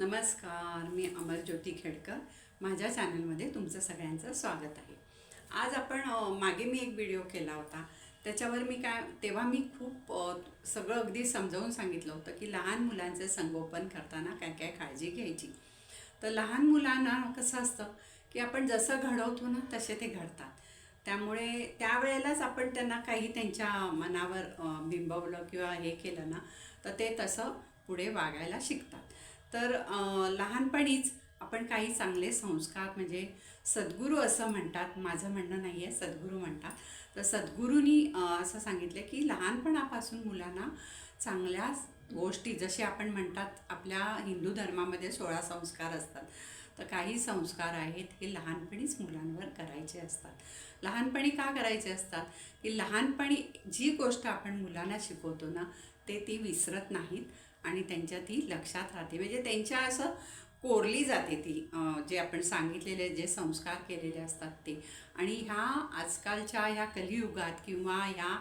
नमस्कार मी अमरज्योती खेडकर. माझ्या चॅनलमध्ये तुमचं सगळ्यांचं स्वागत आहे. आज आपण मागे मी एक व्हिडिओ केला होता. त्याच्यावर मी काय तेव्हा मी खूप सगळं अगदी समजावून सांगितलं होतं की लहान मुलांचे संगोपन करताना काय काय काळजी घ्यायची. तर लहान मुलांना कसं असतं की आपण जसं घडवतो ना तसे ते घडतात. त्यामुळे त्यावेळेलाच आपण त्यांना काही त्यांच्या मनावर बिंबवलं किंवा हे केलं ना तर ते तसं पुढे वागायला शिकतात. तर लहानपणीच आपण काही चांगले संस्कार म्हणजे सद्गुरू असं म्हणतात माझं म्हणणं नाही आहे सद्गुरू म्हणतात. तर सद्गुरूंनी असं सांगितलं की लहानपणापासून मुलांना चांगल्या गोष्टी जसे आपण म्हणतात आपल्या हिंदू धर्मामध्ये सोळा संस्कार असतात. तर काही संस्कार आहेत हे लहानपणीच मुलांवर करायचे असतात. लहानपणी का करायचे असतात? की लहानपणी जी गोष्ट आपण मुलांना शिकवतो ना ते ती विसरत नाहीत. आणि त्यांच्या ती लक्षात राहते. म्हणजे त्यांच्या असं कोरली जाते ती जे आपण सांगितलेले जे संस्कार केलेले असतात ते. आणि ह्या आजकालच्या ह्या कलियुगात किंवा ह्या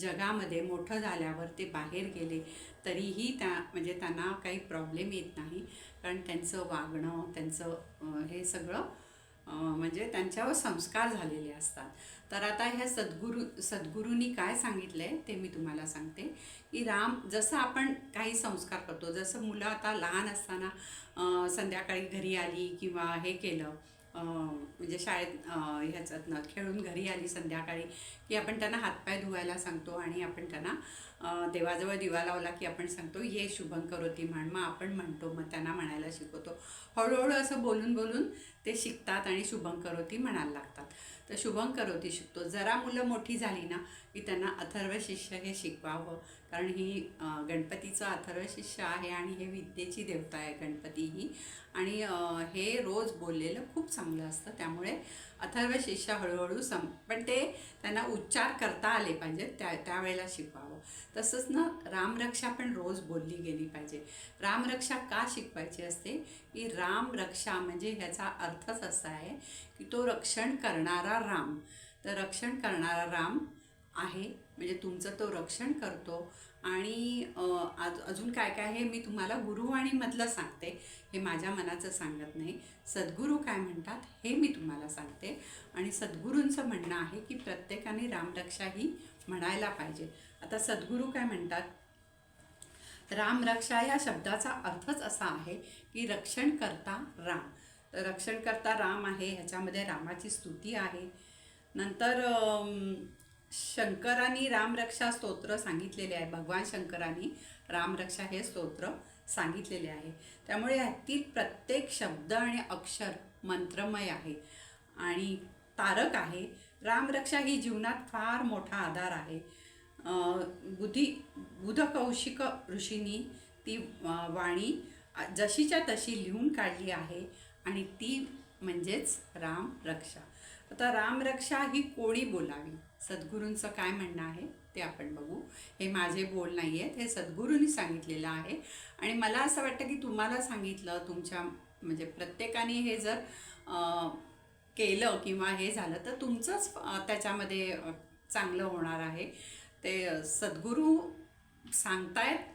जगामध्ये मोठं झाल्यावर ते बाहेर गेले तरीही त्या म्हणजे त्यांना काही प्रॉब्लेम येत नाही. कारण त्यांचं वागणं त्यांचं हे सगळं म्हणजे त्यांच्यावर संस्कार झालेले असतात. तर आता ह्या सद्गुरू सद्गुरूंनी काय सांगितलं आहे ते मी तुम्हाला सांगते. की राम जसं आपण काही संस्कार करतो जसं मुलं आता लहान असताना संध्याकाळी घरी आली किंवा हे केलं म्हणजे शाळेत ह्याच्यातनं खेळून घरी आली संध्याकाळी की आपण त्यांना हातपाय धुवायला सांगतो आणि आपण त्यांना देवाजवळ दिवा लावला की आपण सांगतो ये शुभं करोती म्हण. मग आपण म्हणतो मग त्यांना म्हणायला शिकवतो. हळूहळू असं बोलून बोलून ते शिकतात आणि शुभं करोती म्हणायला लागतात. तर शुभं करोती शिकतो. जरा मुलं मोठी झाली ना की त्यांना अथर्व शिष्य हे शिकवावं. कारण ही गणपतीचं अथर्व शिष्य आहे आणि हे विद्येची देवता आहे गणपती ही. आणि हे रोज बोललेलं खूप चांगलं असतं. त्यामुळे अथर्व शिष्य हळूहळू सम पण ते त्यांना उच्चार करता आले पाहिजेत त्या त्यावेळेला शिकवावं. तसंच ना रामरक्षा पण रोज बोलली गेली पाहिजे. रामरक्षा का शिकवायची असते? की रामरक्षा म्हणजे ह्याचा अर्थच असा आहे की तो रक्षण करणारा राम. तर रक्षण करणारा राम आहे म्हणजे तुमचं तो रक्षण करतो. आणि आज अजून काय काय हे मी तुम्हाला गुरुवाणीमधलं सांगते. हे माझ्या मनाचं सांगत नाही. सद्गुरू काय म्हणतात हे मी तुम्हाला सांगते. आणि सद्गुरूंचं म्हणणं आहे की प्रत्येकाने रामरक्षा ही म्हणायला पाहिजे. आता सद्गुरू काय म्हणतात? रामरक्षा या शब्दाचा अर्थच असा आहे की रक्षण करता राम. रक्षण करता राम आहे ह्याच्यामध्ये रामाची स्तुती आहे. नंतर शंकरांनी रामरक्षा स्तोत्र सांगितलेले आहे. भगवान शंकरांनी रामरक्षा हे स्तोत्र सांगितलेले आहे. त्यामुळे ह्यातील प्रत्येक शब्द आणि अक्षर मंत्रमय आहे. आणि तारक आहे. रामरक्षा ही जीवनात फार मोठा आधार आहे. बुधी बुध बुधकौशिक ऋषींनी ती वाणी जशीच्या तशी लिहून काढली आहे आणि ती म्हणजेच रामरक्षा. आता रामरक्षा ही कोणी बोलावी? सद्गुरूंचं काय म्हणणं आहे ते आपण बघू. हे माझे बोल नाही आहेत हे सद्गुरूंनी सांगितलेलं आहे. आणि मला असं वाटतं की तुम्हाला सांगितलं तुमच्या म्हणजे प्रत्येकाने हे जर केलं किंवा हे झालं तर तुमचंच त्याच्यामध्ये चांगलं होणार आहे. ते सद्गुरू सांगतायत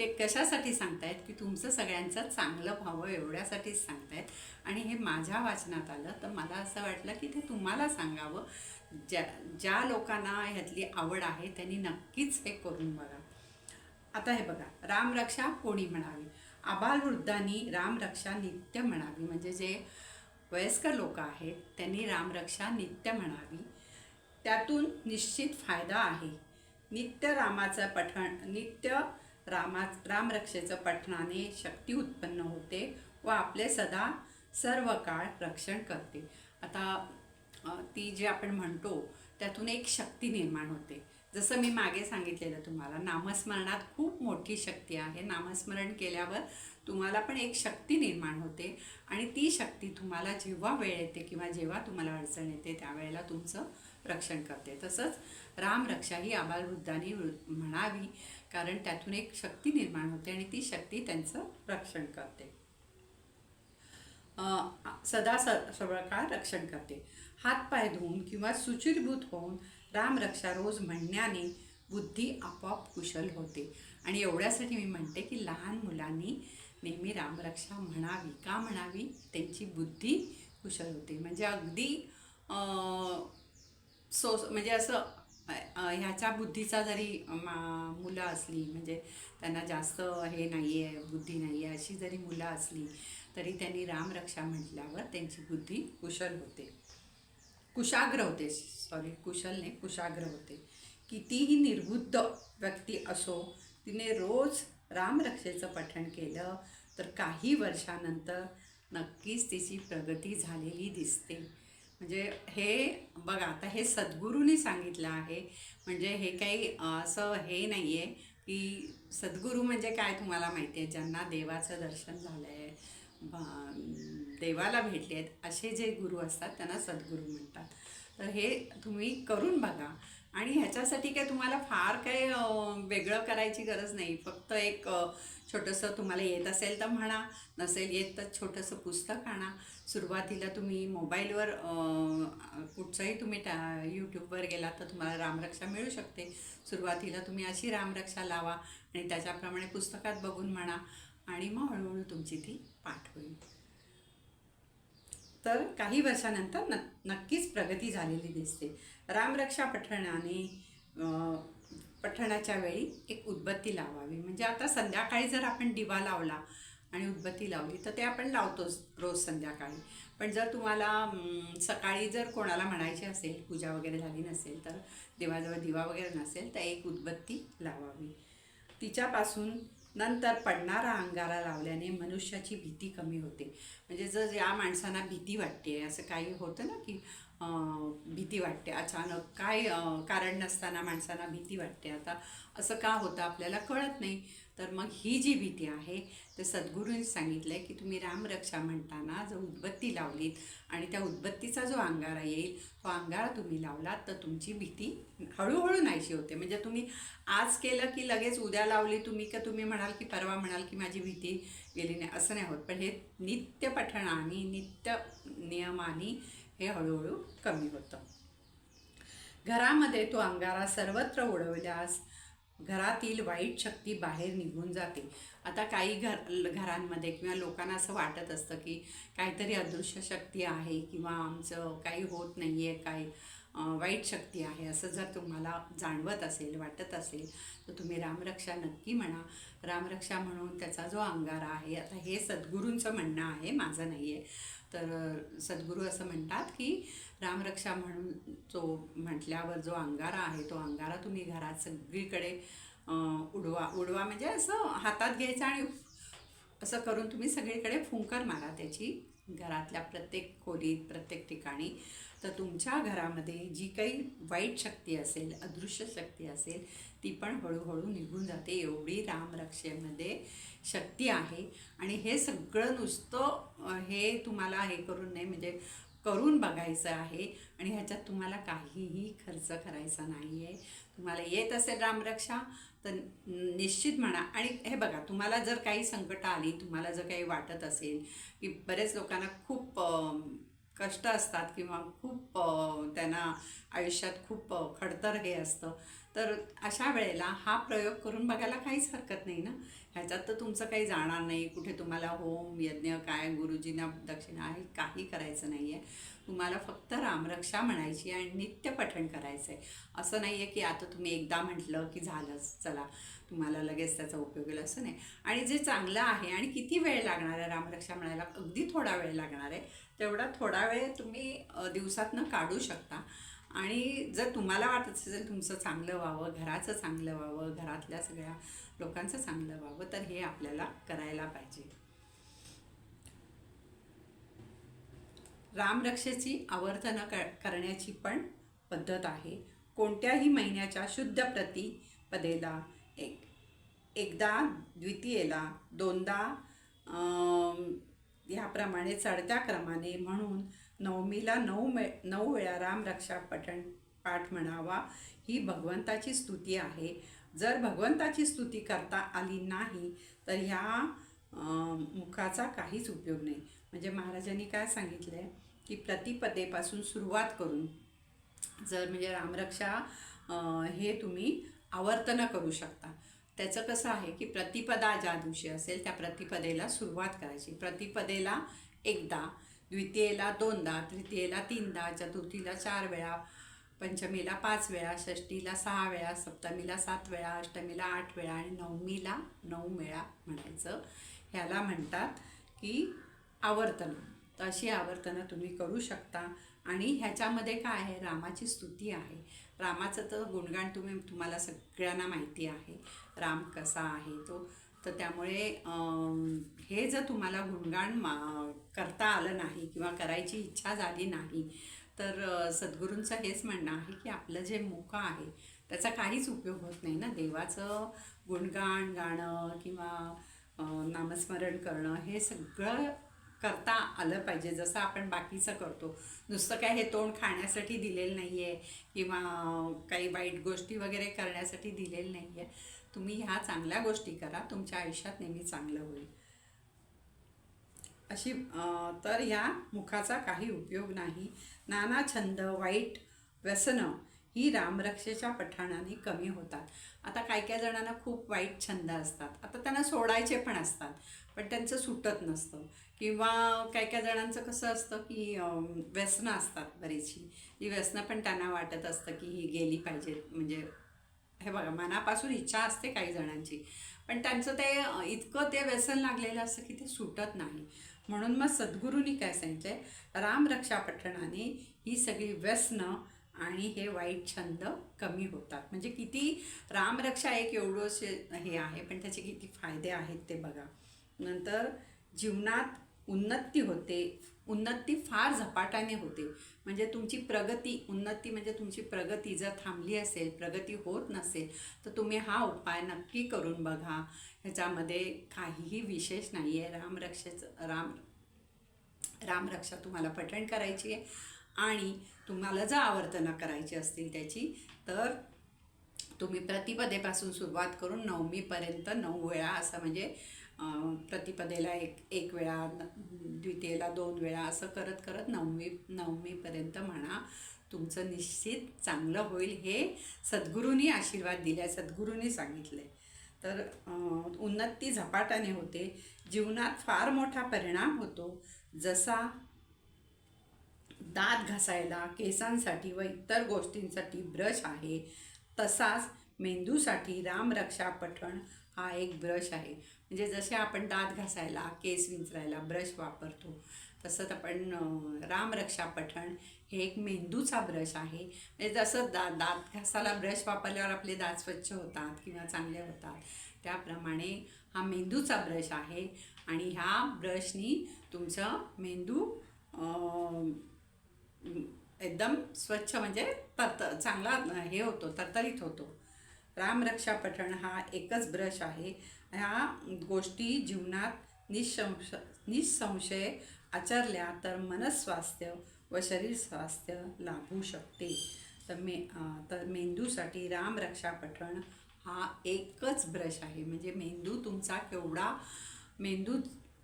ते कशासाठी सांगतायत? की तुमचं सगळ्यांचं चांगलं व्हावं एवढ्यासाठीच सांगतायत. आणि हे माझ्या वाचनात आलं तर मला असं वाटलं की ते तुम्हाला सांगावं. ज्या ज्या लोकांना ह्यातली आवड आहे त्यांनी नक्कीच हे करून बघा. आता हे बघा रामरक्षा कोणी म्हणावी? आबालवृद्धांनी रामरक्षा नित्य म्हणावी. म्हणजे जे वयस्कर लोक आहेत त्यांनी रामरक्षा नित्य म्हणावी. त्यातून निश्चित फायदा आहे. नित्य रामाचं पठण नित्य रामा रामरक्षेचं पठणाने शक्ती उत्पन्न होते व आपले सदा सर्व काळ रक्षण करते. आता ती जी आपण म्हणतो त्यातून एक शक्ती निर्माण होते. जसं मी मागे सांगितलेलं तुम्हाला नामस्मरणात खूप मोठी शक्ती आहे. नामस्मरण केल्यावर तुम्हाला पण एक शक्ती निर्माण होते आणि ती शक्ती तुम्हाला जेव्हा वेळ येते किंवा जेव्हा तुम्हाला अडचण येते त्यावेळेला तुमचं रक्षण करते. तसंच रामरक्षा ही आबालवृद्धांनी वृ- म्हणावी कारण त्यातून एक शक्ती निर्माण होते आणि ती शक्ती त्यांचं रक्षण करते. सदा स सगळं काळ रक्षण करते. हातपाय धुवून किंवा सुचिरभूत होऊन रामरक्षा रोज म्हणण्याने बुद्धी आपोआप कुशल होते. आणि एवढ्यासाठी मी म्हणते की लहान मुलांनी नेहमी रामरक्षा म्हणावी. का म्हणावी? त्यांची बुद्धी कुशल होते. म्हणजे अगदी सो म्हणजे असं ह्याच्या बुद्धीचा जरी मा- मुलं असली म्हणजे त्यांना जास्त हे नाही आहे बुद्धी नाही आहे अशी जरी मुलं असली तरी त्यांनी रामरक्षा म्हटल्यावर त्यांची बुद्धी कुशल होते. कुशाग्र होते सॉरी कुशल नाही कुशाग्र होते. कितीही निर्बुद्ध व्यक्ती असो तिने रोज रामरक्षेचं पठण केलं तर काही वर्षानंतर नक्कीच तिची प्रगती झालेली दिसते. म्हणजे हे बघा आता हे सद्गुरूने सांगितलं आहे. म्हणजे हे काही असं हे नाही आहे की सद्गुरू म्हणजे काय तुम्हाला माहिती आहे? ज्यांना देवाचं दर्शन झालं आहे देवाला भेटले आहेत असे जे गुरु असतात त्यांना सद्गुरू म्हणतात. तर हे तुम्ही करून बघा. आणि ह्याच्यासाठी काय तुम्हाला फार काही वेगळं करायची गरज नाही. फक्त एक छोटंसं तुम्हाला येत असेल तर म्हणा नसेल येत तर छोटंसं पुस्तक आणा. सुरुवातीला तुम्ही मोबाईलवर कुठचंही तुम्ही त्या यूट्यूबवर गेला तर तुम्हाला रामरक्षा मिळू शकते. सुरुवातीला तुम्ही अशी रामरक्षा लावा आणि त्याच्याप्रमाणे पुस्तकात बघून म्हणा आणि मग हळूहळू तुमची ती पाठ होईल. तर काही वर्षानंतर न नक्कीच प्रगती झालेली दिसते. रामरक्षा पठणाने पठणाच्या वेळी एक उदबत्ती लावावी. म्हणजे आता संध्याकाळी जर आपण दिवा लावला आणि उदबत्ती लावली तर ते आपण लावतोच रोज संध्याकाळी. पण जर तुम्हाला सकाळी जर कोणाला म्हणायची असेल पूजा वगैरे झाली नसेल तर देवाजवळ दिवा वगैरे नसेल तर एक उदबत्ती लावावी. तिच्यापासून नंतर पडणारा अंगारा लावल्याने मनुष्याची भीती कमी होते. म्हणजे जर या माणसांना भीती वाटते असं काही होतं ना की भीती वाटते अचानक. काय कारण नसताना माणसांना भीती वाटते. आता असं का होतं आपल्याला कळत नाही. तर मग ही जी भीती आहे ते सद्गुरूंनी सांगितलं आहे की तुम्ही रामरक्षा म्हणताना जो उदबत्ती लावलीत आणि त्या उदबत्तीचा जो अंगारा येईल तो अंगारा तुम्ही लावलात तर तुमची भीती हळूहळू नाहीशी होते. म्हणजे तुम्ही आज केलं की लगेच उद्या लावली तुम्ही का तुम्ही म्हणाल की परवा म्हणाल की माझी भीती गेली नाही? असं नाही होत. पण हे नित्य पठणाने नित्य नियमाने हे हळूहळू कमी होतं. घरामध्ये तो अंगारा सर्वत्र उडवल्यास घरातील वाईट शक्ती बाहेर निघून जाते. आता काही घर घरांमध्ये किंवा लोकांना असं वाटत असतं की काहीतरी अदृश्य शक्ती आहे किंवा आमचं काही होत नाही आहे काही वाईट शक्ती आहे असं जर तुम्हाला जाणवत असेल वाटत असेल तर तुम्ही रामरक्षा नक्की म्हणा. रामरक्षा म्हणून त्याचा जो अंगारा आहे आता हे सद्गुरूंचं म्हणणं आहे माझं नाही आहे तर सद्गुरू असं म्हणतात की रामरक्षा म्हणून जो म्हटल्यावर जो अंगारा आहे तो अंगारा तुम्ही घरात सगळीकडे उडवा. उडवा म्हणजे असं हातात घ्यायचं आणि असं करून तुम्ही सगळीकडे फुंकर मारा त्याची. घरातल्या प्रत्येक खोलीत प्रत्येक ठिकाणी. तर तुमच्या घरामध्ये जी काही वाईट शक्ती असेल अदृश्य शक्ती असेल ती पण हळूहळू निघून जाते. एवढी रामरक्षेमध्ये शक्ती आहे. आणि हे सगळं नुसतं हे तुम्हाला हे करून नाही म्हणजे करून बघायचं आहे. आणि ह्याच्यात तुम्हाला काहीही खर्च करायचा नाही आहे तुम्हाला येत असेल रामरक्षा तर निश्चित म्हणा. आणि हे बघा तुम्हाला जर काही संकटं आली तुम्हाला जर काही वाटत असेल की बरेच लोकांना खूप कष्ट असतात किंवा खूप त्यांना आयुष्यात खूप खडतर हे असतं. तर अशा वेळेला हा प्रयोग करून बघायला काहीच हरकत नाही ना. ह्याच्यात तर तुमचं काही जाणार नाही. कुठे तुम्हाला होम यज्ञ काय गुरुजींना दक्षिणा आहे काही करायचं नाही आहे तुम्हाला फक्त रामरक्षा म्हणायची आणि नित्य पठण करायचं आहे असं नाही आहे की आता तुम्ही एकदा म्हटलं की झालंच चला. तुम्हाला लगेच त्याचा उपयोग होईल असं नाही. आणि जे चांगलं आहे आणि किती वेळ लागणार आहे रामरक्षा म्हणायला? अगदी थोडा वेळ लागणार आहे. तेवढा थोडा वेळ तुम्ही दिवसातनं काढू शकता. आणि जर तुम्हाला वाटत असेल तुमचं चांगलं व्हावं घराचं चांगलं व्हावं घरातल्या सगळ्या लोकांचं चांगलं व्हावं तर हे आपल्याला करायला पाहिजे. रामरक्षेची आवर्तनं क करण्याची पण पद्धत आहे. कोणत्याही महिन्याच्या शुद्ध प्रतिपदेला एक एकदा द्वितीयेला दोनदा ह्याप्रमाणे चढत्या क्रमाने म्हणून नवमीला नऊ मे नऊ वेळा रामरक्षा पठण पाठ म्हणावा. ही भगवंताची स्तुती आहे. जर भगवंताची स्तुती करता आली नाही तर ह्या मुखाचा काहीच उपयोग नाही. म्हणजे महाराजांनी काय सांगितलं आहे की प्रतिपदेपासून सुरुवात करून जर म्हणजे रामरक्षा हे तुम्ही आवर्तनं करू शकता. त्याचं कसं आहे की प्रतिपदा ज्या दिवशी असेल त्या प्रतिपदेला सुरुवात करायची. प्रतिपदेला एकदा द्वितीयेला दोनदा तृतीयेला तीनदा चतुर्थीला चार वेळा पंचमीला पाच वेळा षष्टीला सहा वेळा सप्तमीला सात वेळा अष्टमीला आठ वेळा आणि नवमीला नऊ वेळा म्हणायचं. ह्याला म्हणतात की आवर्तनं. तर अशी आवर्तनं तुम्ही करू शकता. आणि ह्याच्यामध्ये काय आहे? रामाची स्तुती आहे. रामाचं तर गुणगान तुम्ही तुम्हाला सगळ्यांना माहिती आहे. राम कसा आहे तो? तर त्यामुळे हे जर तुम्हाला गुणगाण मा करता आलं नाही किंवा करायची इच्छा झाली नाही तर सद्गुरूंचं हेच म्हणणं आहे की आपलं जे मुख आहे त्याचा काहीच उपयोग होत नाही ना. देवाचं गुणगाण गाणं किंवा नामस्मरण करणं हे सगळं करता आलं पाहिजे. जसं आपण बाकीचं करतो. नुसतं काय हे तोंड खाण्यासाठी दिलेलं नाही आहे किंवा काही वाईट गोष्टी वगैरे करण्यासाठी दिलेलं नाही आहे तुम्ही ह्या चांगल्या गोष्टी करा तुमच्या आयुष्यात नेहमी चांगलं होईल. अशी तर ह्या मुखाचा काही उपयोग नाही. नाना छंद वाईट व्यसनं ही रामरक्षेच्या पठाणाने कमी होतात. आता काय काय जणांना खूप वाईट छंद असतात. आता त्यांना सोडायचे पण असतात पण त्यांचं सुटत नसतं. किंवा काय काय जणांचं कसं असतं की व्यसनं असतात बरीचशी. ही व्यसनं पण त्यांना वाटत असतं की ही गेली पाहिजे म्हणजे हे बघा मनापासून इच्छा असते काही जणांची. पण त्यांचं ते इतकं ते व्यसन लागलेलं असतं की ते सुटत नाही. म्हणून मग सद्गुरूंनी काय सांगितलंय? रामरक्षा पठणाने ही सगळी व्यसनं आणि हे वाईट छंद कमी होतात. म्हणजे किती रामरक्षा एक एवढंच हे आहे पण त्याचे किती फायदे आहेत ते बघा. नंतर जीवनात उन्नती होते उन्नती फार झपाट्याने होते. म्हणजे तुमची प्रगती उन्नती म्हणजे तुमची प्रगती जर थांबली असेल प्रगती होत नसेल तर तुम्ही हा उपाय नक्की करून बघा. ह्याच्यामध्ये काहीही विशेष नाही आहे रामरक्षेचं राम रामरक्षा तुम्हाला पठण करायची आहे. आणि तुम्हाला जर आवर्तनं करायची असतील त्याची तर तुम्ही प्रतिपदेपासून सुरुवात करून नवमीपर्यंत नऊ वेळा असं म्हणजे प्रतिपदेला एक एक वेळा द्वितीयेला दोन वेळा असं करत करत नवमी नवमीपर्यंत म्हणा तुमचं निश्चित चांगलं होईल हे सद्गुरूंनी आशीर्वाद दिले सद्गुरूंनी सांगितले तर उन्नती झपाट्याने होते. जीवनात फार मोठा परिणाम होतो. जसा दात घासायला केसांसाठी व इतर गोष्टींसाठी ब्रश आहे तसाच मेंदूसाठी रामरक्षा पठण हा एक ब्रश आहे. म्हणजे जसे आपण दात घासायला केस विंचरायला ब्रश वापरतो तसंच आपण रामरक्षा पठण हे एक मेंदूचा ब्रश आहे. म्हणजे जसं दा दात घासायला ब्रश वापरल्यावर आपले दात स्वच्छ होतात किंवा चांगले होतात त्याप्रमाणे हा मेंदूचा ब्रश आहे. आणि ह्या ब्रशनी तुमचं मेंदू एकदम स्वच्छ म्हणजे तरत चांगला हे होतो तरतरीत होतो. रामरक्षा पठण हा एकच ब्रश आहे. ह्या गोष्टी जीवनात निशंश निसंशय आचरल्या तर मनस्वास्थ्य व शरीर स्वास्थ्य लाभू शकते. तर मे तर मेंदूसाठी रामरक्षा पठण हा एकच ब्रश आहे. म्हणजे मेंदू तुमचा केवढा मेंदू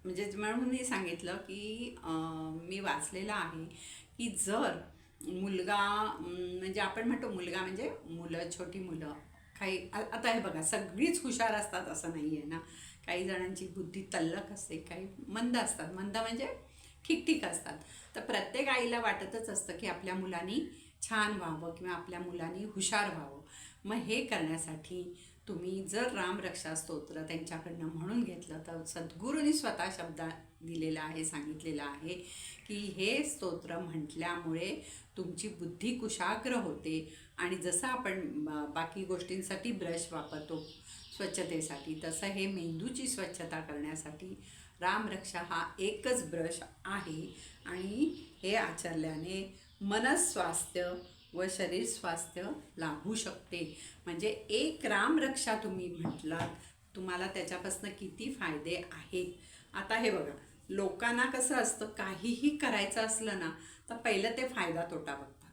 म्हणजे म्हणून मी सांगितलं की मी वाचलेलं आहे की जर मुलगा म्हणजे आपण म्हणतो मुलगा म्हणजे मुलं छोटी मुलं. काही आता हे बघा सगळीच हुशार असतात असं नाही आहे ना. काही जणांची बुद्धी तल्लक असते काही मंद असतात. मंद म्हणजे ठीक असतात. तर प्रत्येक आईला वाटतच असतं की आपल्या मुलांनी छान व्हावं किंवा आपल्या मुलांनी हुशार व्हावं. मग हे करण्यासाठी तुम्ही जर रामरक्षा स्तोत्र त्यांच्याकडनं म्हणून घेतलं तर सद्गुरूंनी स्वतः शब्द दिलेलं आहे सांगितलेलं आहे की हे स्तोत्र म्हटल्यामुळे तुमची बुद्धी कुशाग्र होते आणि जसं आपण बाकी गोष्टींसाठी ब्रश वापरतो स्वच्छतेसाठी तसं हे मेंदूची स्वच्छता करण्यासाठी रामरक्षा हा एकच ब्रश आहे आणि हे आचरल्याने मनस्वास्थ्य व शरीर स्वास्थ्य लाभू शकते. म्हणजे एक रामरक्षा तुम्ही म्हटलात तुम्हाला त्याच्यापासून किती फायदे आहेत? आता हे बघा लोकांना कसं असतं काहीही करायचं असलं ना तर पहिलं ते फायदा तोटा बघतात.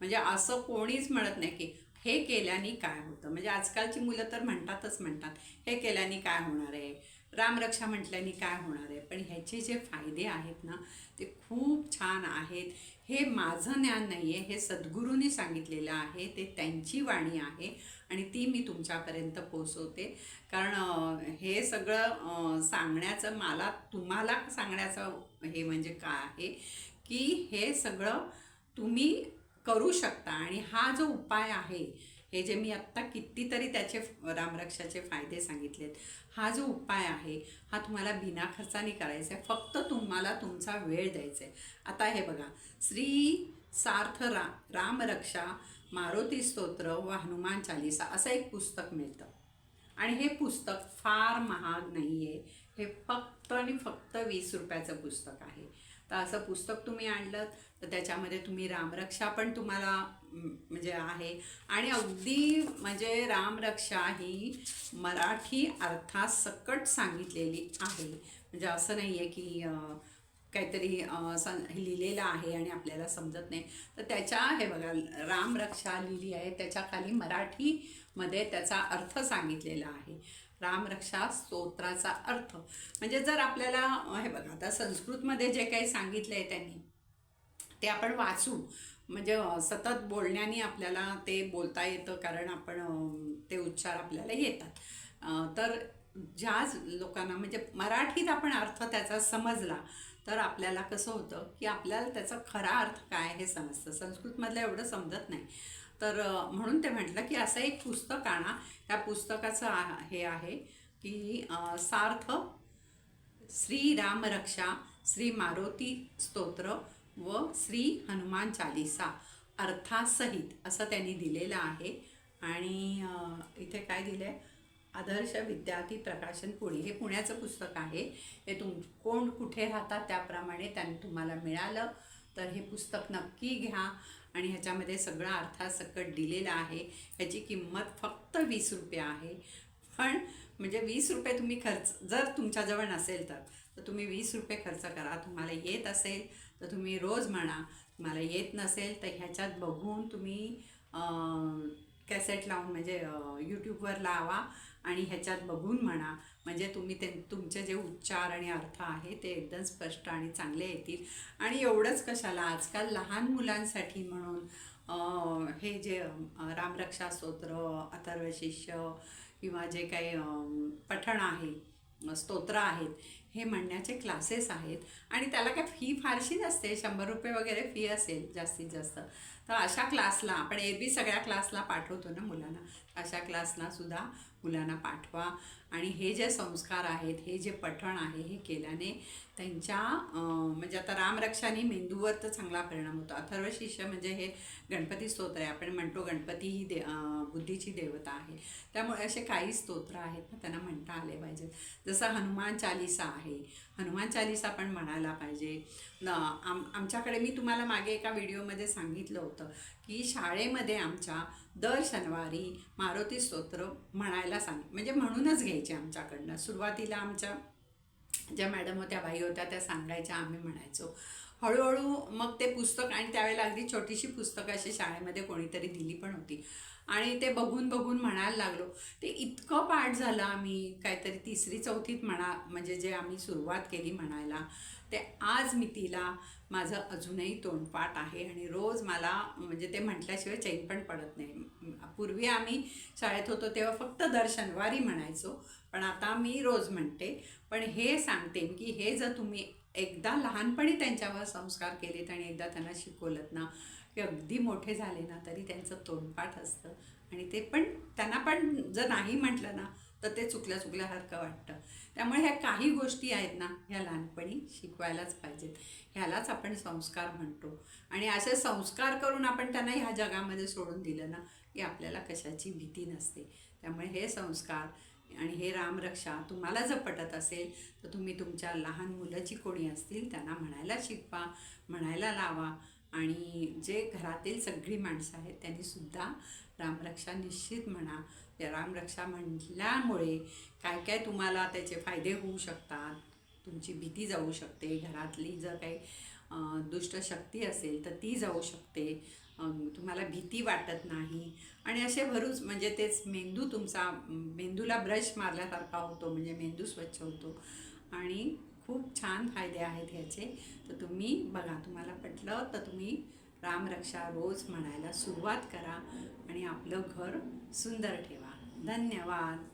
म्हणजे असं कोणीच म्हणत नाही की हे केल्याने काय होतं. म्हणजे आजकालची मुलं तर म्हणतातच म्हणतात हे केल्याने काय होणार आहे? रामरक्षा म्हटल्याने काय होणार आहे? पण ह्याचे जे फायदे आहेत ना ते खूप छान आहेत. हे माझं ज्ञान नाही आहे हे सद्गुरूंनी सांगितलेलं आहे ते त्यांची वाणी आहे आणि ती मी तुमच्यापर्यंत पोचवते कारण हे सगळं सांगण्याचं मला तुम्हाला सांगण्याचं हे म्हणजे काय आहे की हे सगळं तुम्ही करू शकता आणि हा जो उपाय आहे हे जे मी आत्ता कितीतरी त्याचे रामरक्षाचे फायदे सांगितलेत हा जो उपाय आहे हा तुम्हाला बिना खर्चाने करायचा आहे. फक्त तुम्हाला तुमचा वेळ द्यायचा आहे. आता हे बघा श्री सार्थ रा रामरक्षा मारुती स्तोत्र व हनुमान चालिसा असं एक पुस्तक मिळतं. आणि हे पुस्तक फार महाग नाही आहे हे फक्त आणि फक्त वीस रुपयाचं पुस्तक आहे. तर असं पुस्तक तुम्ही आणलं तर त्याच्यामध्ये तुम्ही रामरक्षा पण तुम्हाला म्हणजे आहे. आणि अगदी म्हणजे रामरक्षा ही मराठी अर्थासकट सांगितलेली आहे. म्हणजे असं नाही आहे की काहीतरी सं लिहिलेलं आहे आणि आपल्याला समजत नाही. तर त्याच्या हे बघा रामरक्षा लिहिली आहे. त्याच्याखाली मराठीमध्ये त्याचा अर्थ सांगितलेला आहे. रामरक्षा स्तोत्राचा अर्थ. म्हणजे जर आपल्याला हे बघा आता संस्कृतमध्ये जे काही सांगितलं आहे त्यांनी ते आपण वाचू. म्हणजे सतत बोलण्याने आपल्याला ते बोलता येतं कारण आपण ते उच्चार आपल्याला येतात. तर ज्या लोकांना म्हणजे मराठीत आपण अर्थ त्याचा समजला तर आपल्याला कसं होतं की आपल्याला त्याचा खरा अर्थ काय हे समजतं. संस्कृतमधलं एवढं समजत नाही. तर म्हणून ते म्हटलं की असं एक पुस्तक आणा. त्या पुस्तकाचं आ- हे आहे की सार्थ श्री रामरक्षा श्री मारुती स्तोत्र व श्री हनुमान चालिसा अर्थासहित असं त्यांनी दिलेलं आहे. आणि इथे काय दिलं आहे आदर्श विद्यार्थी प्रकाशन पुणे हे पुण्याचं पुस्तक आहे. हे तुम कोण कुठे राहतात त्याप्रमाणे त्यांनी तुम्हाला मिळालं. तर हे पुस्तक नक्की घ्या. आणि ह्याच्यामध्ये सगळं अर्थासकट दिलेलं आहे. ह्याची किंमत फक्त वीस रुपये आहे. पण म्हणजे वीस रुपये तुम्ही खर्च जर तुमच्याजवळ नसेल तर तर तुम्ही वीस रुपये खर्च करा. तुम्हाला येत असेल तर तुम्ही रोज म्हणा तुम्हाला येत नसेल तर ह्याच्यात बघून तुम्ही कॅसेट लावून म्हणजे यूट्यूबवर लावा. आणि ह्याच्यात बघून म्हणा म्हणजे तुम्ही ते तुमचे जे उच्चार आणि अर्थ आहे ते एकदम स्पष्ट आणि चांगले येतील. आणि एवढंच कशाला आजकाल लहान मुलांसाठी म्हणून हे जे रामरक्षा स्तोत्र अथर्वशिष्य किंवा जे काही पठण आहे स्तोत्र आहेत हे म्हणण्याचे क्लासेस आहेत. आणि त्याला काय फी फारशी नसते. शंभर रुपये वगैरे फी असेल जास्तीत जास्त. तर अशा क्लासला आपण एरवी सगळ्या क्लासला पाठवतो ना मुलांना. अशा क्लासला सुद्धा मुलांना पाठवा. आणि हे जे संस्कार आहेत हे जे पठण आहे हे केल्याने त्यांच्या म्हणजे आता रामरक्षाने मेंदूवर तर चांगला परिणाम होतो. अथर्व शिष्य म्हणजे हे गणपती स्तोत्र आहे. आपण म्हणतो गणपती ही दे बुद्धीची देवता आहे. त्यामुळे असे काही स्तोत्र आहेत ना त्यांना म्हणता आले पाहिजेत. जसं हनुमान चालिसा आहे. हनुमान चालीसा पण म्हणायला पाहिजे. न आम आमच्याकडे मी तुम्हाला मागे एका व्हिडिओमध्ये सांगितलं होतं की शाळेमध्ये आमच्या दर शनिवारी मारुती स्तोत्र म्हणायला सांग म्हणजे म्हणूनच घ्यायचे आमच्याकडनं. सुरुवातीला आमच्या ज्या मॅडम होत्या बाई होत्या त्या सांगायच्या आम्ही म्हणायचो. हळूहळू मग ते पुस्तक आणि त्यावेळेला अगदी छोटीशी पुस्तकं अशी शाळेमध्ये कोणीतरी दिली पण होती. आणि ते बघून बघून म्हणायला लागलो. ते इतकं पाठ झालं आम्ही काहीतरी तिसरी चौथीत म्हणा म्हणजे जे आम्ही सुरुवात केली म्हणायला ते आज मी तिला माझं अजूनही तोंडपाठ आहे आणि रोज मला म्हणजे ते म्हटल्याशिवाय चैन पण पडत नाही. पूर्वी आम्ही शाळेत होतो तेव्हा फक्त दर शनिवारी म्हणायचो पण आता मी रोज म्हणते. पण हे सांगते की हे जर तुम्ही एकदा लहानपणी त्यांच्यावर संस्कार केलेत आणि एकदा त्यांना शिकवलत ना की अगदी मोठे झाले ना तरी त्यांचं तोंडपाठ असतं. आणि ते पण त्यांना पण जर नाही म्हटलं ना तर ते चुकल्या चुकल्यासारखं वाटतं. त्यामुळे ह्या काही गोष्टी आहेत ना ह्या लहानपणी शिकवायलाच पाहिजेत. ह्यालाच आपण संस्कार म्हणतो. आणि असे संस्कार करून आपण त्यांना ह्या जगामध्ये सोडून दिलं ना की आपल्याला कशाची भीती नसते. त्यामुळे हे संस्कार आणि हे रामरक्षा तुम्हाला जर पटत असेल तर तुम्ही तुमच्या लहान मुलं जी कोणी असतील त्यांना म्हणायला शिकवा म्हणायला लावा. आणि जे घरातील सगळी माणसं आहेत त्यांनीसुद्धा रामरक्षा निश्चित म्हणा. या रामरक्षा म्हटल्यामुळे काय काय तुम्हाला त्याचे फायदे होऊ शकतात? तुमची भीती जाऊ शकते. घरातली जर काही दुष्ट शक्ती असेल तर ती जाऊ शकते. तुम्हाला भीती वाटत नाही. आणि असे भरूच म्हणजे तेच मेंदू तुमचा मेंदूला ब्रश मारल्यासारखा होतो म्हणजे मेंदू स्वच्छ होतो. आणि खूप छान फायदे आहेत ह्याचे तर तुम्ही बघा तुम्हाला पटलं तर तुम्ही रामरक्षा रोज म्हणायला सुरुवात करा आणि आपलं घर सुंदर ठेवा. धन्यवाद.